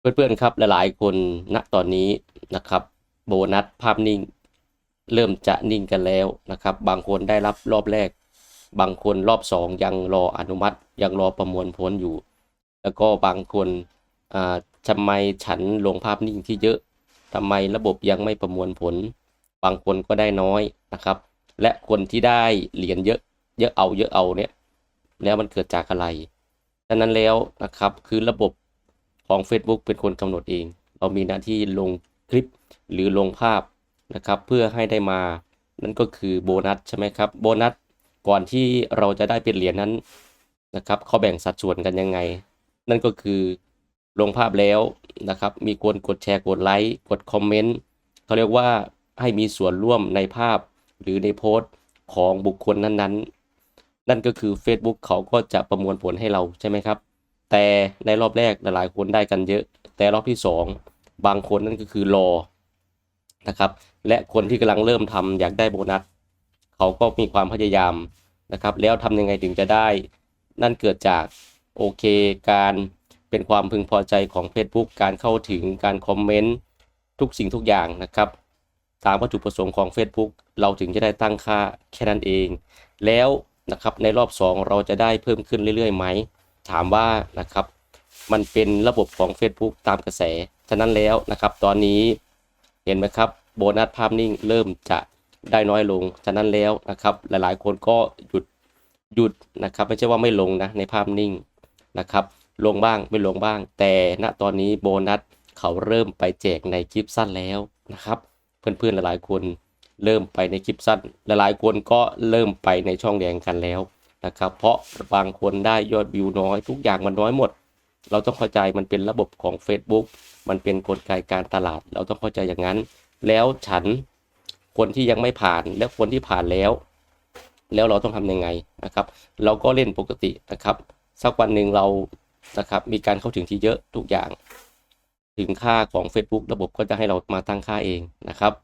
เพื่อนๆครับหลายๆคนณตอนนี้นะครับ โบนัสภาพนิ่ง เริ่มจะนิ่งกันแล้วนะครับ บางคนได้รับรอบแรก บางคนรอบสองยังรออนุมัติ ยังรอประมวลผลอยู่ แล้วก็บางคนอ่าทำไมฉันลงภาพนิ่งที่เยอะทำไมระบบยังไม่ประมวลผล บางคนก็ได้น้อยนะครับ และคนที่ได้เหรียญเยอะเยอะเอาเยอะเอาเนี่ยแล้วมันเกิดจากอะไรดังนั้นแล้วนะครับคือระบบ ของ Facebook เป็นคนกำหนดเอง เรามีหน้าที่ลงคลิปหรือลงภาพนะครับ เพื่อให้ได้มานั่นก็คือโบนัสใช่ไหมครับโบนัสก่อนที่เราจะได้เป็นเหรียญนั้นนะครับเขาแบ่งสัดส่วนกันยังไง นั่นก็คือลงภาพแล้วนะครับ มีคนกดแชร์กดไลค์กดคอมเมนต์เขาเรียกว่าให้มีส่วนร่วมในภาพหรือในโพสต์ของบุคคลนั้นๆ นั่นก็คือ Facebook เขาก็จะประมวลผลให้เราใช่ไหมครับ แต่ในรอบแรกหลายๆคนได้กันเยอะ แต่รอบที่ 2 บางคนนั่นก็คือรอนะครับ และคนที่กำลังเริ่มทำอยากได้โบนัสเขาก็มีความพยายามนะครับ แล้วทำยังไงถึงจะได้ นั่นเกิดจากโอเค การเป็นความพึงพอใจของ Facebook การเข้าถึงการคอมเมนต์ทุกสิ่งทุกอย่างนะครับ ตามวัตถุประสงค์ของ Facebook เราถึงจะได้ตั้งค่าแค่นั้นเอง แล้วนะครับในรอบ 2 เราจะได้เพิ่มขึ้นเรื่อยๆไหม ถามว่านะครับ มันเป็นระบบของ Facebook ตามกระแส ฉะนั้นแล้วนะครับ ตอนนี้เห็นไหมครับโบนัสภาพนิ่งเริ่มจะได้น้อยลง ฉะนั้นแล้วนะครับ หลายๆ คนก็หยุดหยุดนะครับ ไม่ใช่ว่าไม่ลงนะในภาพนิ่งนะครับ ลงบ้างไม่ลงบ้าง แต่ณตอนนี้โบนัสเขาเริ่มไปแจกในคลิปสั้นแล้วนะครับ เพื่อนๆหลายๆคนเริ่มไปในคลิปสั้น หลายๆคนก็เริ่มไปในช่องแดงกันแล้ว นะครับ เพราะบางคนได้ยอดวิวน้อย ทุกอย่างมันน้อยหมด เราต้องเข้าใจมันเป็นระบบของ Facebook มันเป็นกลไกการตลาด เราต้องเข้าใจอย่างนั้น แล้วฉันคนที่ยังไม่ผ่านและคนที่ผ่านแล้ว แล้วเราต้องทำยังไงนะครับ เราก็เล่นปกตินะครับ สักวันหนึ่งเรานะครับมีการเข้าถึงที่เยอะทุกอย่าง ถึงค่าของ Facebook ระบบก็จะให้เรามาตั้งค่าเองนะครับ